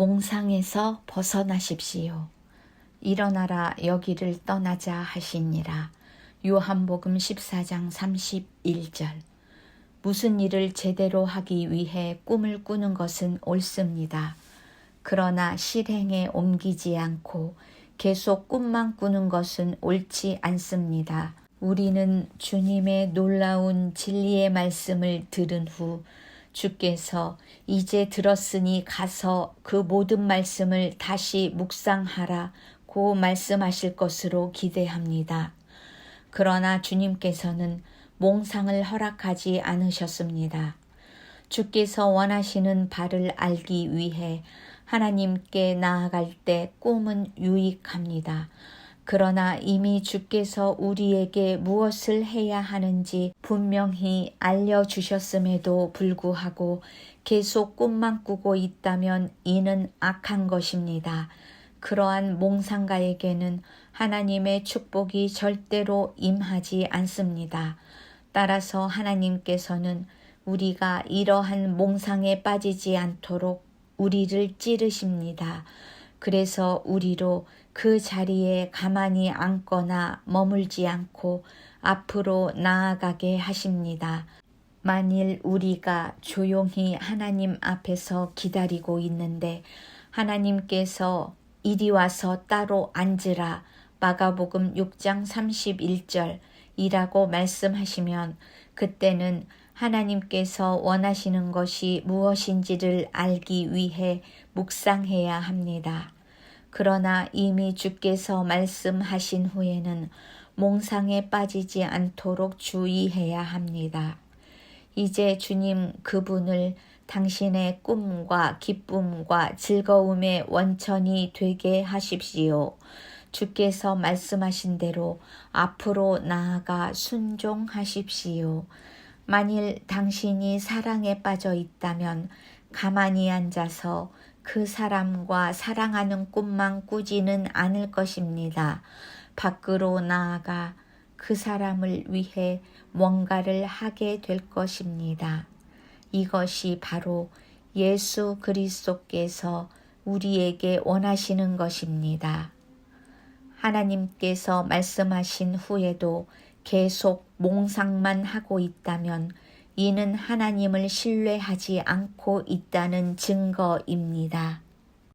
몽상에서 벗어나십시오. 일어나라 여기를 떠나자 하시니라. 요한복음 14장 31절. 무슨 일을 제대로 하기 위해 꿈을 꾸는 것은 옳습니다. 그러나 실행에 옮기지 않고 계속 꿈만 꾸는 것은 옳지 않습니다. 우리는 주님의 놀라운 진리의 말씀을 들은 후 주께서 이제 들었으니 가서 그 모든 말씀을 다시 묵상하라 고 말씀하실 것으로 기대합니다. 그러나 주님께서는 몽상을 허락하지 않으셨습니다. 주께서 원하시는 바를 알기 위해 하나님께 나아갈 때 꿈은 유익합니다. 그러나 이미 주께서 우리에게 무엇을 해야 하는지 분명히 알려주셨음에도 불구하고 계속 꿈만 꾸고 있다면 이는 악한 것입니다. 그러한 몽상가에게는 하나님의 축복이 절대로 임하지 않습니다. 따라서 하나님께서는 우리가 이러한 몽상에 빠지지 않도록 우리를 찌르십니다. 그래서 우리로 그 자리에 가만히 앉거나 머물지 않고 앞으로 나아가게 하십니다. 만일 우리가 조용히 하나님 앞에서 기다리고 있는데 하나님께서 이리 와서 따로 앉으라 마가복음 6장 31절 이라고 말씀하시면 그때는 하나님께서 원하시는 것이 무엇인지를 알기 위해 묵상해야 합니다. 그러나 이미 주께서 말씀하신 후에는 몽상에 빠지지 않도록 주의해야 합니다. 이제 주님 그분을 당신의 꿈과 기쁨과 즐거움의 원천이 되게 하십시오. 주께서 말씀하신 대로 앞으로 나아가 순종하십시오. 만일 당신이 사랑에 빠져 있다면 가만히 앉아서 그 사람과 사랑하는 꿈만 꾸지는 않을 것입니다. 밖으로 나아가 그 사람을 위해 뭔가를 하게 될 것입니다. 이것이 바로 예수 그리스도께서 우리에게 원하시는 것입니다. 하나님께서 말씀하신 후에도 계속 몽상만 하고 있다면 이는 하나님을 신뢰하지 않고 있다는 증거입니다.